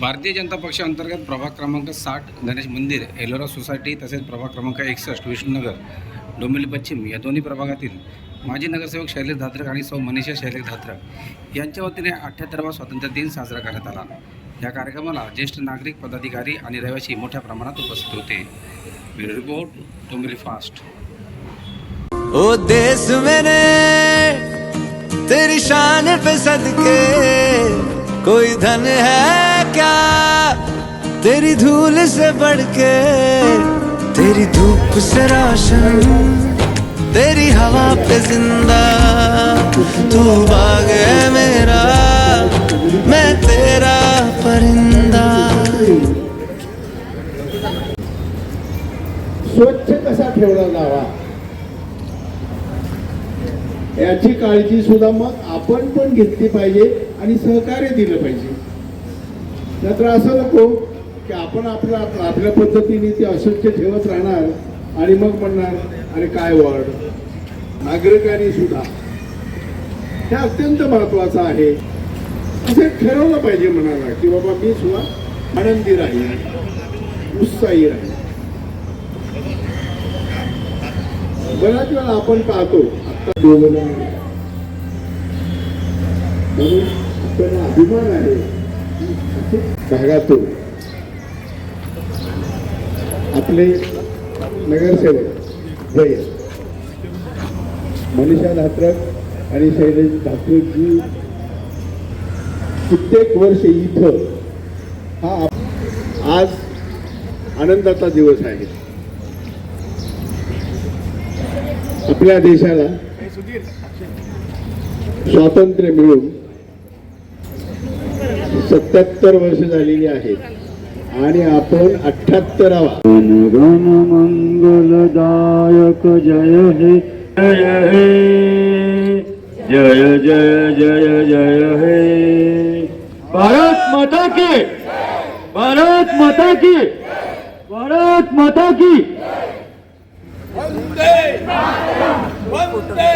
भारतीय जनता पक्षाअंतर्गत प्रभाग क्रमांक साठ गणेश मंदिर एलोरा सोसायटी तसेच प्रभाग क्रमांक एकसष्ट विष्णुनगर डोंबिवली पश्चिम या दोन्ही प्रभागातील माजी नगरसेवक शैलेश धात्रक आणि सौ मनीषा शैलेश धात्रक यांच्या वतीने अठ्ठ्याहत्तरवा स्वातंत्र्य दिन साजरा करण्यात आला. या कार्यक्रमाला ज्येष्ठ नागरिक पदाधिकारी आणि रहिवासी मोठ्या प्रमाणात उपस्थित होते. Bureau report Dombivli fast. ओ देश मेरे तेरी शान पे सदके कोई धन है क्या तेरी धूल से बढ़ के तेरी धूप से रोशन तेरी हवा पे जिंदा। तू बाग है मेरा मैं तेरा परिंदा। स्वच्छ कसा ठेवला जावा? याची काळजी सुद्धा मग आपण पण घेतली पाहिजे आणि सहकार्य दिलं पाहिजे. नाहीतर असं नको की आपण आपल्या आपल्या पद्धतीने ते अशक्य ठेवत राहणार आणि मग म्हणणार अरे काय वॉर्ड नागरिकांनी सुद्धा. हे अत्यंत महत्वाचं आहे. असे ठरवलं पाहिजे म्हणाला की बाबा मी सुद्धा आनंदी राहील उत्साही राहील बऱ्याच वेळा आपण पाहतो आता म्हणून आपल्याला अभिमान आहे. भागातून. आपले नगरसेवक जय मनीषा धात्रक आणि शैलेश धात्रकजी कित्येक वर्ष इथं हा आज आनंदाचा दिवस आहे. आपल्या देशाला स्वातंत्र्य मिळून सत्याहत्तर वर्ष झालेली आहेत आणि आपण अठ्याहत्तरावा गण मंगलदायक जय हे जय हे. जय जय जय जय हे. भारत माता की भारत माता की भारत माता की. वंदे वंदे